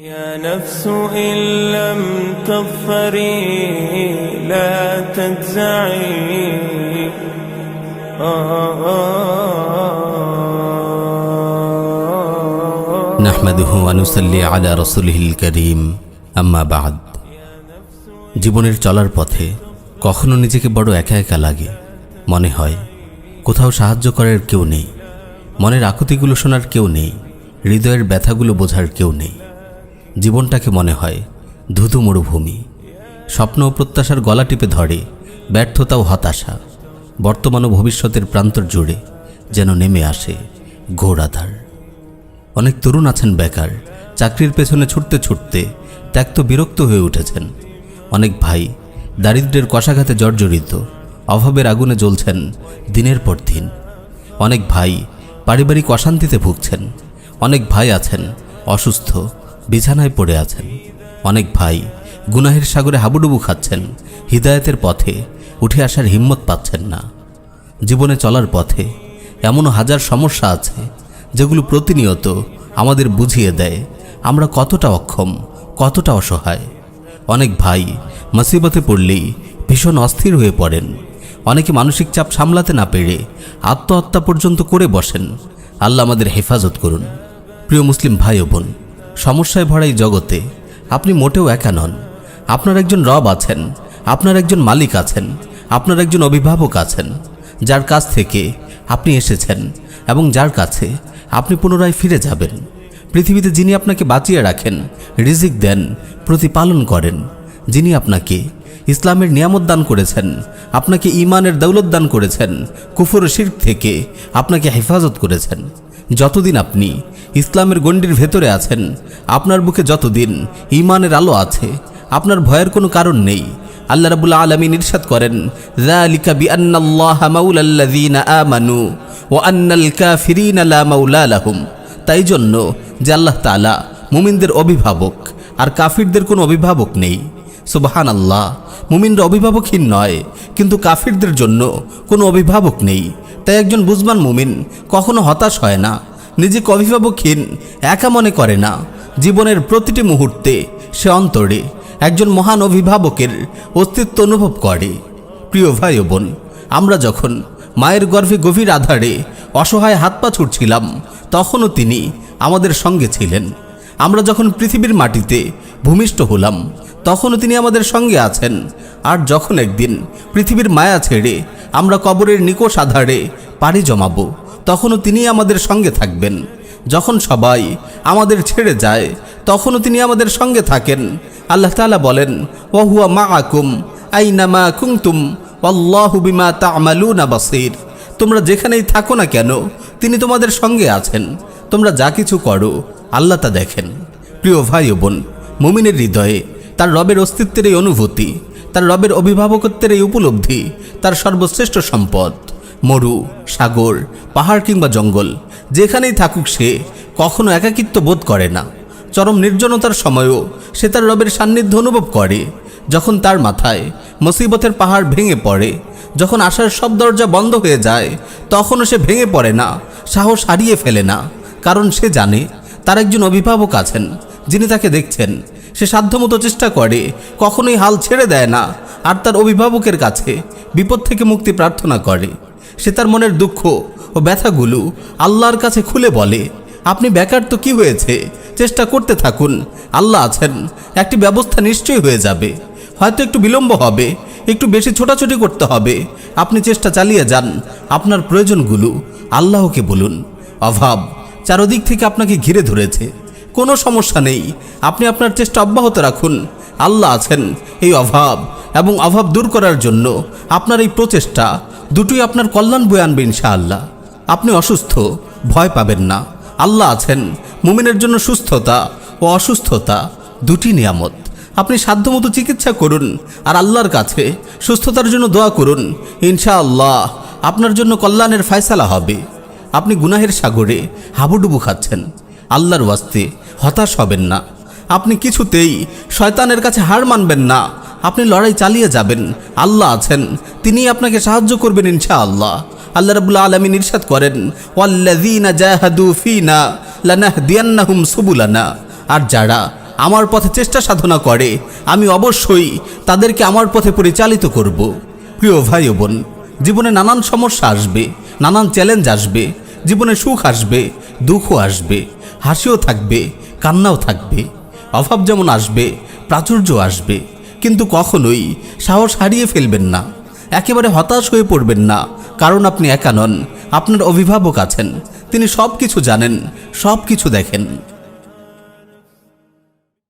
يا نفس إن لم تظفري لا تجزعي নাহমাদুহু আনুসাল্লি আলা রসুলহিল করিম আম্মা বাদ জীবনের চলার পথে কখনো নিজেকে বড় একা একা লাগে মনে হয় কোথাও সাহায্য করার কেউ নেই মনের আকুতিগুলো শোনার কেউ নেই হৃদয়ের ব্যথাগুলো বোঝার কেউ নেই জীবনটাকে মনে হয় ধুধু মরুভূমি। স্বপ্ন ও প্রত্যাশার গলা টিপে ধরে, ব্যর্থতা ও হতাশা। বর্তমান ও ভবিষ্যতের প্রান্তর জুড়ে যেন নেমে আসে ঘোর অনেক তরুণ আছেন বেকার, চাকরির পেছনে ছুটতে ছুটতে ত্যক্ত বিরক্ত হয়ে উঠেছেন। অনেক ভাই দারিদ্র্যের কষাঘাতে জর্জরিত, অভাবের আগুনে জ্বলছেন দিনের পর দিন। অনেক ভাই পারিবারিক অশান্তিতে ভুগছেন, অনেক ভাই আছেন অসুস্থ বিছানায় পড়ে আছেন। অনেক ভাই গুনাহের সাগরে হাবুডুবু খাচ্ছেন, হৃদায়তের পথে উঠে আসার হিম্মত পাচ্ছেন না। জীবনে চলার পথে এমনও হাজার সমস্যা আছে, যেগুলো প্রতিনিয়ত আমাদের বুঝিয়ে দেয়, আমরা কতটা অক্ষম, কতটা অসহায়। অনেক ভাই মুসিবতে পড়লেই ভীষণ অস্থির হয়ে পড়েন। অনেকে মানসিক চাপ সামলাতে না পেরে আত্মহত্যা পর্যন্ত করে বসেন। আল্লাহ আমাদের হেফাজত করুন। প্রিয় মুসলিম ভাই ও বোন সমস্যায় ভরা এই জগতে আপনি মোটেও একা নন। আপনার একজন রব আছেন, আপনার একজন মালিক আছেন, আপনার একজন অভিভাবক আছেন, যার কাছ থেকে আপনি এসেছেন এবং যার কাছে আপনি পুনরায় ফিরে যাবেন। পৃথিবীতে যিনি আপনাকে বাঁচিয়ে রাখেন, রিজিক দেন, প্রতিপালন করেন, যিনি আপনাকে ইসলামের নিয়ামত দান করেছেন, আপনাকে ইমানের দৌলত দান করেছেন, কুফর শির থেকে আপনাকে হেফাজত করেছেন। যতদিন আপনি ইসলামের গণ্ডির ভেতরে আছেন, আপনার বুকে যতদিন ইমানের আলো আছে, আপনার ভয়ের কোনো কারণ নেই, আল্লাহ রাবুল আলমিন ইরশাদ করেন আমানু ওয়া তাই জন্য যে আল্লাহ তাআলা মুমিনদের অভিভাবক আর কাফিরদের কোনো অভিভাবক নেই। সুবাহান আল্লাহ মুমিনরা অভিভাবকহীন নয়, কিন্তু কাফিরদের জন্য কোনো অভিভাবক নেই। তাই একজন বুঝবান মুমিন কখনো হতাশ হয় না, নিজেকে অভিভাবকহীন, একা মনে করে না। জীবনের প্রতিটি মুহূর্তে সে অন্তরে একজন মহান অভিভাবকের অস্তিত্ব অনুভব করে। প্রিয় ভাই বোন, আমরা যখন মায়ের গর্ভে গভীর আধারে অসহায় হাত পা ছুটছিলাম তখনও তিনি আমাদের সঙ্গে ছিলেন। আমরা যখন পৃথিবীর মাটিতে ভূমিষ্ঠ হলাম, তখনও তিনি আমাদের সঙ্গে আছেন। আর যখন একদিন পৃথিবীর মায়া ছেড়ে আমরা কবরের নিকোষ আধারে পাড়ি জমাবো। তখনও তিনি আমাদের সঙ্গে থাকবেন। যখন সবাই আমাদের ছেড়ে যায়, তখনও তিনি আমাদের সঙ্গে থাকেন। আল্লাহ তালা বলেন, ওহুয়া মা আকুম আইনামা কুংতুম তা আমালু না বাসির। তোমরা যেখানেই থাকো না কেন, তিনি তোমাদের সঙ্গে আছেন। তোমরা যা কিছু করো, আল্লাহ তা দেখেন। প্রিয় ভাই বোন, মুমিনের হৃদয়ে তার রবের অস্তিত্বের এই অনুভূতি তার রবের অভিভাবকত্বের এই উপলব্ধি তার সর্বশ্রেষ্ঠ সম্পদ। মরু, সাগর, পাহাড় কিংবা জঙ্গল, যেখানেই থাকুক সে কখনো একাকিত্ব বোধ করে না। চরম নির্জনতার সময়ও সে তার রবের সান্নিধ্য অনুভব করে। যখন তার মাথায় মুসিবতের পাহাড় ভেঙে পড়ে, যখন আসার সব দরজা বন্ধ হয়ে যায়, তখনও সে ভেঙে পড়ে না, সাহস হারিয়ে ফেলে না। কারণ সে জানে তার একজন অভিভাবক আছেন, যিনি তাকে দেখছেন। সে সাধ্যমতো চেষ্টা করে, কখনোই হাল ছেড়ে দেয় না, আর তার অভিভাবকের কাছে বিপদ থেকে মুক্তি প্রার্থনা করে। সে তার মনের দুঃখ ও ব্যথাগুলো আল্লাহর কাছে খুলে বলে, আপনি বেকার তো কি হয়েছে? চেষ্টা করতে থাকুন। আল্লাহ আছেন, একটি ব্যবস্থা নিশ্চয়ই হয়ে যাবে। হয়তো একটু বিলম্ব হবে, একটু বেশি ছোটাছুটি করতে হবে। আপনি চেষ্টা চালিয়ে যান, আপনার প্রয়োজনগুলো আল্লাহকে বলুন। অভাব চারদিক থেকে আপনাকে ঘিরে ধরেছে। কোনো সমস্যা নেই। আপনি আপনার চেষ্টা অব্যাহত রাখুন। আল্লাহ আছেন এই অভাব এবং অভাব দূর করার জন্য আপনার এই প্রচেষ্টা দুটোই আপনার কল্যাণ বয়ে আনবে ইনশাআল্লাহ। আপনি অসুস্থ, ভয় পাবেন না। আল্লাহ আছেন, মুমিনের জন্য সুস্থতা ও অসুস্থতা দুটি নিয়ামত। আপনি সাধ্যমতো চিকিৎসা করুন আর আল্লাহর কাছে সুস্থতার জন্য দোয়া করুন। ইনশাআল্লাহ আপনার জন্য কল্যাণের ফয়সালা হবে। আপনি গুনাহের সাগরে হাবুডুবু খাচ্ছেন। আল্লাহর ওয়াস্তে হতাশ হবেন না। আপনি কিছুতেই শয়তানের কাছে হার মানবেন না। আপনি লড়াই চালিয়ে যাবেন। আল্লাহ আছেন। তিনি আপনাকে সাহায্য করবেন ইনশাআল্লাহ। আল্লাহ রাবুল্লাহ আলমিন ইরশাদ করেন, ওয়াল্লাযীনা জাহাদু সুবুলানা। আর যারা আমার পথে চেষ্টা সাধনা করে, আমি অবশ্যই তাদেরকে আমার পথে পরিচালিত করব। প্রিয় ভাই বোন, জীবনে নানান সমস্যা আসবে, নানান চ্যালেঞ্জ আসবে, জীবনে সুখ আসবে, দুঃখও আসবে, হাসিও থাকবে কান্নাও থাকবে, অভাব যেমন আসবে, প্রাচুর্য আসবে, কিন্তু কখনোই সাহস হারিয়ে ফেলবেন না, একেবারে হতাশ হয়ে পড়বেন না, কারণ আপনি একা নন, আপনার অভিভাবক আছেন, তিনি সব কিছু জানেন সব কিছু দেখেন।